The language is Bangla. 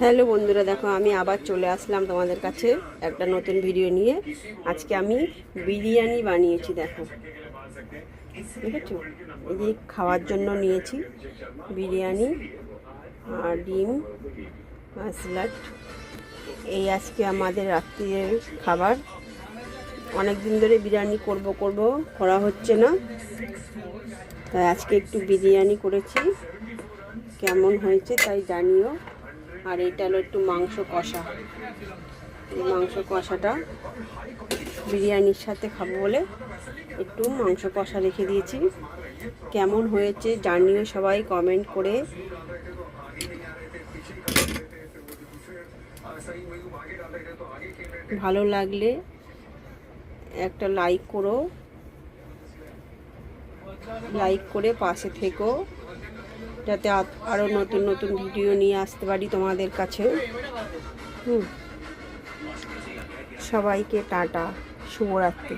হ্যালো বন্ধুরা, দেখো আমি আবার চলে আসলাম তোমাদের কাছে একটা নতুন ভিডিও নিয়ে। আজকে আমি বিরিয়ানি বানিয়েছি, দেখো। দেখেছ? এই যে খাওয়ার জন্য নিয়েছি বিরিয়ানি আর ডিম স্যালাড এই আজকে আমাদের রাত্রির খাবার। অনেক দিন ধরে বিরিয়ানি করব করব করা হচ্ছে না। তাই আজকে একটু বিরিয়ানি করেছি। কেমন হয়েছে তাই জানিও। আর এটা হলো একটু মাংস কষা। এই মাংস কষাটা বিরিয়ানির সাথে খাব বলে একটু মাংস কষা রেখে দিয়েছি। কেমন হয়েছে জানিও সবাই কমেন্ট করে। ভালো লাগলে একটা লাইক করো। লাইক করে পাশে থেকো। যাতে আরও নতুন নতুন ভিডিও নিয়ে আসতে পারি তোমাদের কাছে। হুম। সবাইকে টাটা শুভরাত্রি।